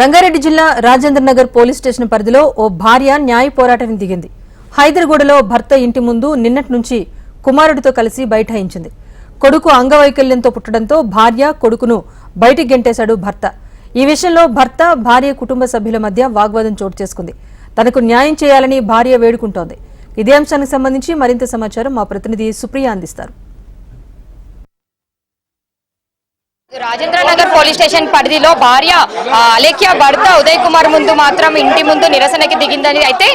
రంగారెడ్డి జిల్లా Rajendra Nagar police station పరిధిలో ఓ భార్య న్యాయ పోరాటానికి దిగింది. హైదర్గూడలో భర్త ఇంటి ముందు నిన్నటి నుంచి కుమారుడితో కలిసి బైఠాయించింది. కొడుకు అంగవైకల్యంతో పుట్టడంతో భార్య కొడుకును బయటికి గెంటేశాడు భర్త. ఈ విషయంలో భర్త భార్య కుటుంబ సభ్యుల మధ్య వాగ్వాదం చోటు చేసుకుంది. తనకు న్యాయం చేయాలని భార్య వేడుకుంటోంది. ఇదే అంశానికి సంబంధించి మరింత సమాచారం మా ప్రతినిధి సుప్రియ అందిస్తారు. రాజేంద్ర నగర్ పోలీస్ స్టేషన్ పరిధిలో భార్య అలేఖ్య భర్త ఉదయ్ కుమార్ ముందు మాత్రం ఇంటి ముందు నిరసనకి దిగిందని అయితే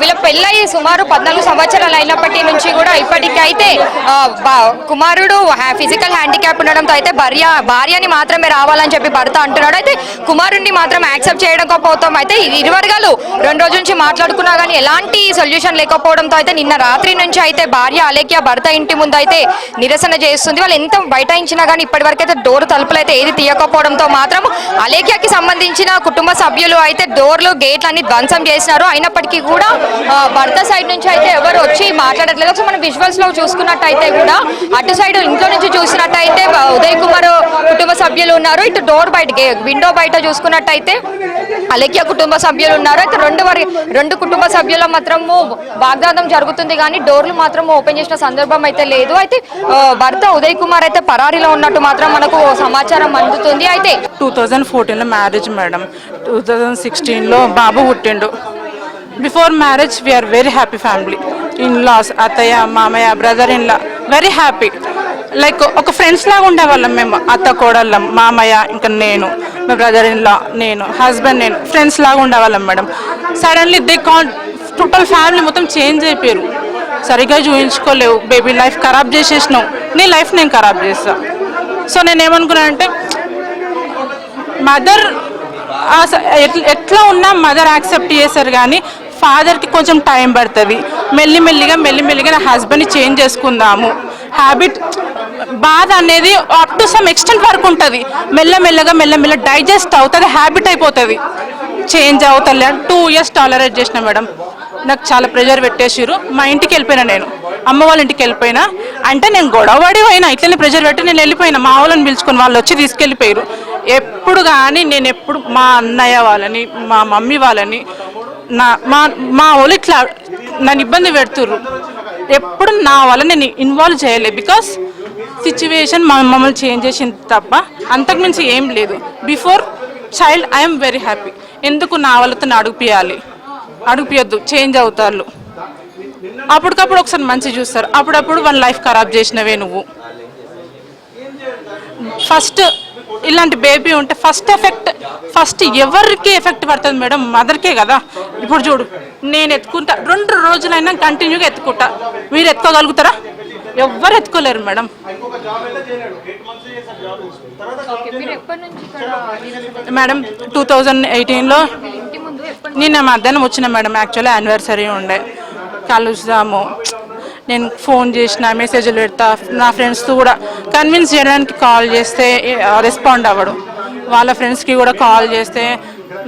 వీళ్ళ పెళ్ళయి సుమారు పద్నాలుగు సంవత్సరాలు అయినప్పటి నుంచి కూడా ఇప్పటికైతే కుమారుడు ఫిజికల్ హ్యాండిక్యాప్ ఉండడంతో అయితే భార్య భార్యని మాత్రమే రావాలని చెప్పి భర్త అంటున్నాడు. అయితే కుమారుడిని మాత్రం యాక్సెప్ట్ చేయకపోతాం అయితే ఇరువర్గాలు ఇరు వర్గాలు రెండు రోజుల నుంచి మాట్లాడుకున్నా కానీ ఎలాంటి సొల్యూషన్ లేకపోవడంతో అయితే నిన్న రాత్రి నుంచి అయితే భార్య అలేఖ్య భర్త ఇంటి ముందు అయితే నిరసన చేస్తుంది. వాళ్ళు ఎంత బైఠాయించినా కానీ ఇప్పటివరకైతే డోర్ తలుపులు అయితే ఏది తీయకపోవడంతో మాత్రం అలేఖ్యకి సంబంధించిన కుటుంబ సభ్యులు అయితే డోర్లు గేట్లు అన్ని ధ్వంసం చేసినారు. అయినప్పటికీ కూడా భర్త సైడ్ నుంచి అయితే ఎవరు వచ్చి మాట్లాడట్లేదు. ఒకసారి మనం విజువల్స్లో చూసుకున్నట్టయితే కూడా అటు సైడ్ ఇంట్లో నుంచి చూసినట్టయితే ఉదయ్ కుమార్ కుటుంబ సభ్యులు ఉన్నారు. ఇటు డోర్ బయట విండో బయట చూసుకున్నట్టయితే అలేఖ్య కుటుంబ సభ్యులు ఉన్నారు. అయితే రెండు వారి రెండు కుటుంబ సభ్యుల మాత్రము వాగ్దానం జరుగుతుంది కానీ డోర్లు మాత్రం ఓపెన్ చేసిన సందర్భం అయితే లేదు. అయితే భర్త ఉదయ్ కుమార్ అయితే పరారీలో ఉన్నట్టు మాత్రం మనకు సమాచారం అందుతుంది. అయితే టూ థౌజండ్ ఫోర్టీన్లో మ్యారేజ్ మేడం. టూ థౌజండ్ సిక్స్టీన్లో బాబు పుట్టిండు. Before marriage we are very happy family in laws అత్తయ్య మామయ్య brother in law very happy like ఒక ఫ్రెండ్స్ లాగా ఉండేవాళ్ళం మేము. అత్త కోడళ్ళం మామయ్య ఇంకా నేను మా బ్రదర్ ఇన్ లా నేను హస్బెండ్ నేను ఫ్రెండ్స్ లాగా ఉండేవాళ్ళం madam. Suddenly they can total family మొత్తం చేంజ్ అయిపోయారు. సరిగ్గా చూపించుకోలేవు బేబీ లైఫ్ ఖరాబ్ చేసేసినావు. నీ లైఫ్ నేను ఖరాబ్ చేస్తాను సో నేను ఏమనుకున్నాను అంటే మదర్ ఎట్లా ఉన్నా మదర్ యాక్సెప్ట్ చేశారు కానీ ఫాదర్కి కొంచెం టైం పడుతుంది. మెల్లిమెల్లిగా మెల్లిమెల్లిగా నా హస్బెండ్ని చేంజ్ చేసుకుందాము. హ్యాబిట్ బాధ అనేది అప్ టు సమ్ ఎక్స్టెంట్ వరకు ఉంటుంది. మెల్లమెల్లగా మెల్లమెల్ల డైజెస్ట్ అవుతుంది హ్యాబిట్ అయిపోతుంది. చేంజ్ అవుతుంది టూ ఇయర్స్ టాలరేట్ చేసిన మేడం. నాకు చాలా ప్రెషర్ పెట్టేసిరు మా ఇంటికి వెళ్ళిపోయినా నేను. అమ్మ వాళ్ళ ఇంటికి వెళ్ళిపోయినా అంటే నేను గొడవడి పోయినా ఇట్లనే ప్రెజర్ పెట్టి నేను వెళ్ళిపోయినా మా వాళ్ళని పిలుచుకొని వాళ్ళు వచ్చి తీసుకెళ్ళిపోయారు. ఎప్పుడు కానీ నేను ఎప్పుడు మా అన్నయ్య వాళ్ళని మా మమ్మీ వాళ్ళని నా మా మా వాళ్ళు ఇట్లా నన్ను ఇబ్బంది పెడుతుర్రు. ఎప్పుడు నా వల్ల నేను ఇన్వాల్వ్ చేయలేదు బికాస్ సిచ్యువేషన్ మా మమ్మల్ని చేంజ్ చేసింది తప్ప అంతకుమించి ఏం లేదు. Before child I'm very happy ఎందుకు నా వాళ్ళతో అడుగుపియాలి అడుగుపియొద్దు చేంజ్ అవుతారు అప్పటికప్పుడు ఒకసారి మంచి చూస్తారు. అప్పుడప్పుడు వాళ్ళ లైఫ్ ఖరాబ్ చేసినవే నువ్వు. ఫస్ట్ ఇలాంటి బేబీ ఉంటే ఫస్ట్ ఎఫెక్ట్ ఫస్ట్ ఎవరికి ఎఫెక్ట్ పడుతుంది మేడం మదర్కే కదా. ఇప్పుడు చూడు నేను ఎత్తుకుంటా. రెండు రోజులైనా కంటిన్యూగా ఎత్తుకుంటా. మీరు ఎత్తుకోగలుగుతారా? ఎవ్వరు ఎత్తుకోలేరు మేడం మేడం టూ థౌజండ్ ఎయిటీన్లో నిన్న మధ్యాహ్నం వచ్చిన మేడం యాక్చువల్లీ యానివర్సరీ ఉండే. కలుస్తాము నేను ఫోన్ చేసిన మెసేజ్లు పెడతా నా ఫ్రెండ్స్తో కూడా కన్విన్స్ చేయడానికి కాల్ చేస్తే రెస్పాండ్ అవ్వడు. వాళ్ళ ఫ్రెండ్స్కి కూడా కాల్ చేస్తే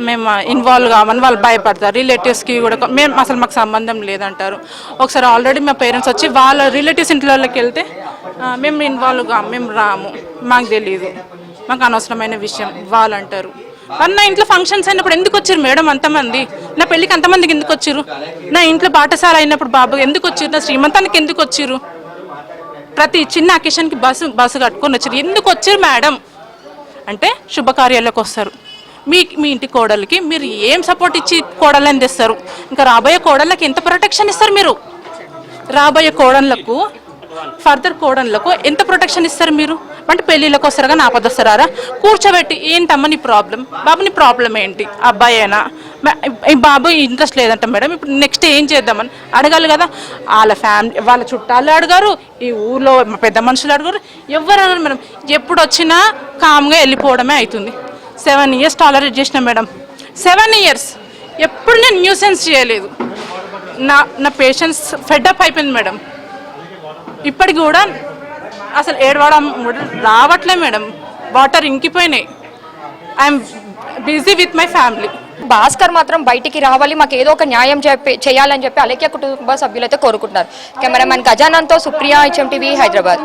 మేము ఇన్వాల్వ్ కామని వాళ్ళు భయపడతారు. రిలేటివ్స్కి కూడా మేము అసలు మాకు సంబంధం లేదంటారు. ఒకసారి ఆల్రెడీ మా పేరెంట్స్ వచ్చి వాళ్ళ రిలేటివ్స్ ఇంట్లోకి వెళ్తే మేము ఇన్వాల్వ్ కాము మేము రాము. మాకు తెలియదు మాకు అనవసరమైన విషయం వాళ్ళు అంటారు మరి నా ఇంట్లో ఫంక్షన్స్ అయినప్పుడు ఎందుకు వచ్చారు మేడం అంతమంది? నా పెళ్ళికి అంతమందికి ఎందుకు వచ్చారు? నా ఇంట్లో పాఠశాల అయినప్పుడు బాబు ఎందుకు వచ్చారు? నా శ్రీమంతానికి ఎందుకు వచ్చారు? ప్రతి చిన్న అకేషన్కి బస్సు బస్సు కట్టుకొని వచ్చారు. ఎందుకు వచ్చారు మేడం? అంటే శుభకార్యాలకు వస్తారు. మీ మీ ఇంటి కోడలికి మీరు ఏం సపోర్ట్ ఇచ్చి కోడలని తెస్తారు ఇంకా రాబోయే కోడళ్ళకి ఎంత ప్రొటెక్షన్ ఇస్తారు మీరు? రాబోయే కోడళ్ళకు ఫర్దర్ కోడళ్ళకు ఎంత ప్రొటెక్షన్ ఇస్తారు మీరు? అంటే పెళ్ళిళ్ళకి వస్తారు కానీ ఆపదొస్తారా కూర్చోబెట్టి ఏంటమ్మా నీ ప్రాబ్లం బాబు నీ ప్రాబ్లం ఏంటి? అబ్బాయేనా? మ- ఈ బాబు ఇంట్రెస్ట్ లేదంట మేడం. ఇప్పుడు నెక్స్ట్ ఏం చేద్దామని? అడగాలి కదా. వాళ్ళ ఫ్యామిలీ వాళ్ళ చుట్టాలు అడగారు ఈ ఊర్లో పెద్ద మనుషులు అడిగారు. ఎవరు అడగరు మేడం. ఎప్పుడు వచ్చినా కామ్గా వెళ్ళిపోవడమే అవుతుంది సెవెన్ ఇయర్స్ టాలరేట్ చేసిన మేడం. సెవెన్ ఇయర్స్ ఎప్పుడు నేను న్యూసెన్స్ చేయలేదు. నా నా పేషెన్స్ ఫెడప్ అయిపోయింది మేడం. ఇప్పటికి కూడా అసలు ఏడవడం రావట్లే madam. Water ఇంకిపోయినాయి. I'm busy with my family Bhaskar మాత్రం బయటికి రావాలి మాకు ఏదో ఒక న్యాయం చెప్పి చేయాలని చెప్పి అలేఖ్య కుటుంబ సభ్యులైతే కోరుకుంటున్నారు. కెమెరామెన్ గజానంతో సుప్రియ హెచ్ఎం టీవీ హైదరాబాద్.